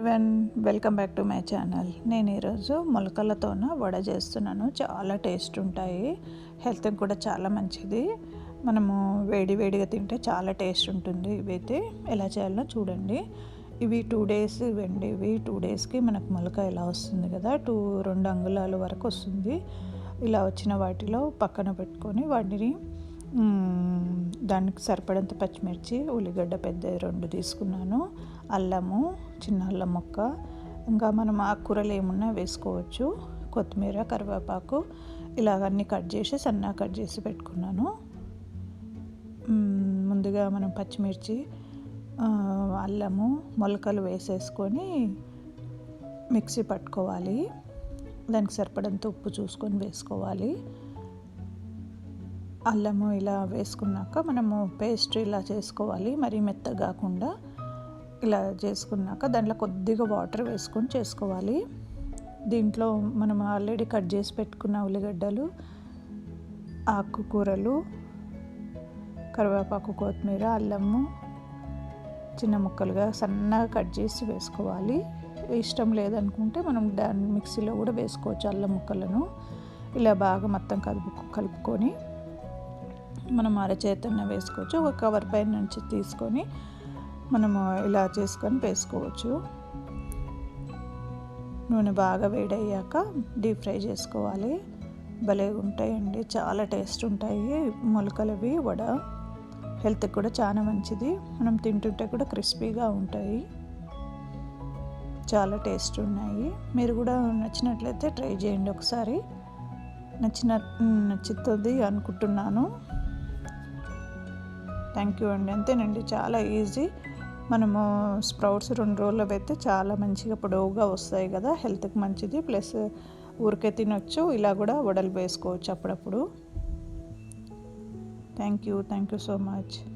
One welcome back to my channel నేను ఈరోజు మొలకలతోన వడ చేస్తున్నాను. చాలా టేస్ట్ ఉంటాయి. హెల్త్కి కూడా చాలా మంచిది. మనము వేడి వేడిగా తింటే చాలా టేస్ట్ ఉంటుంది. ఇవైతే ఎలా చేయాలో చూడండి. ఇవి టూ డేస్ ఇవ్వండి. ఇవి టూ డేస్కి మనకు మొలక ఎలా వస్తుంది కదా? టూ రెండు అంగుళాల వరకు వస్తుంది. ఇలా వచ్చిన వాటిలో పక్కన పెట్టుకొని వాటిని దానికి సరిపడంత పచ్చిమిర్చి ఉల్లిగడ్డ పెద్ద రెండు తీసుకున్నాను. అల్లము చిన్న అల్లం మొక్క. ఇంకా మనం ఆకుకూరలు ఏమున్నా వేసుకోవచ్చు. కొత్తిమీర కరివేపాకు ఇలాగన్నీ కట్ చేసి సన్నా కట్ చేసి పెట్టుకున్నాను. ముందుగా మనం పచ్చిమిర్చి అల్లము మొలకలు వేసేసుకొని మిక్సీ పట్టుకోవాలి. దానికి సరిపడంత ఉప్పు చూసుకొని వేసుకోవాలి. అల్లము ఇలా వేసుకున్నాక మనము పేస్ట్ ఇలా చేసుకోవాలి. మరీ మెత్తగా కాకుండా ఇలా చేసుకున్నాక దాంట్లో కొద్దిగా వాటర్ వేసుకొని చేసుకోవాలి. దీంట్లో మనం ఆల్రెడీ కట్ చేసి పెట్టుకున్న ఉల్లిగడ్డలు ఆకుకూరలు కరివేపాకు కొత్తిమీర అల్లము చిన్న ముక్కలుగా సన్నగా కట్ చేసి వేసుకోవాలి. ఇష్టం లేదనుకుంటే మనం దాన్ని మిక్సీలో కూడా వేసుకోవచ్చు అల్లం ముక్కలను. ఇలా బాగా మొత్తం కలుపు కలుపుకొని మనం అరచేతన వేసుకోవచ్చు ఒక కవర్ పైన నుంచి తీసుకొని మనము ఇలా చేసుకొని వేసుకోవచ్చు. నూనె బాగా వేడయ్యాక డీప్ ఫ్రై చేసుకోవాలి. భలే ఉంటాయండి చాలా టేస్ట్ ఉంటాయి. మొలకలవి వడ హెల్త్కి కూడా చాలా మంచిది. మనం తింటుంటే కూడా క్రిస్పీగా ఉంటాయి. చాలా టేస్ట్ ఉన్నాయి. మీరు కూడా నచ్చినట్లయితే ట్రై చేయండి ఒకసారి. నచ్చిన నచ్చుతుంది అనుకుంటున్నాను. థ్యాంక్ యూ అండి. అంతేనండి. చాలా ఈజీ. మనము స్ప్రౌట్స్ రెండు రోజుల్లో అయితే చాలా మంచిగా పొడవుగా వస్తాయి కదా. హెల్త్కి మంచిది. ప్లస్ ఊరికే తినొచ్చు. ఇలా కూడా వడలు వేసుకోవచ్చు అప్పుడప్పుడు. Thank you. Thank you so much.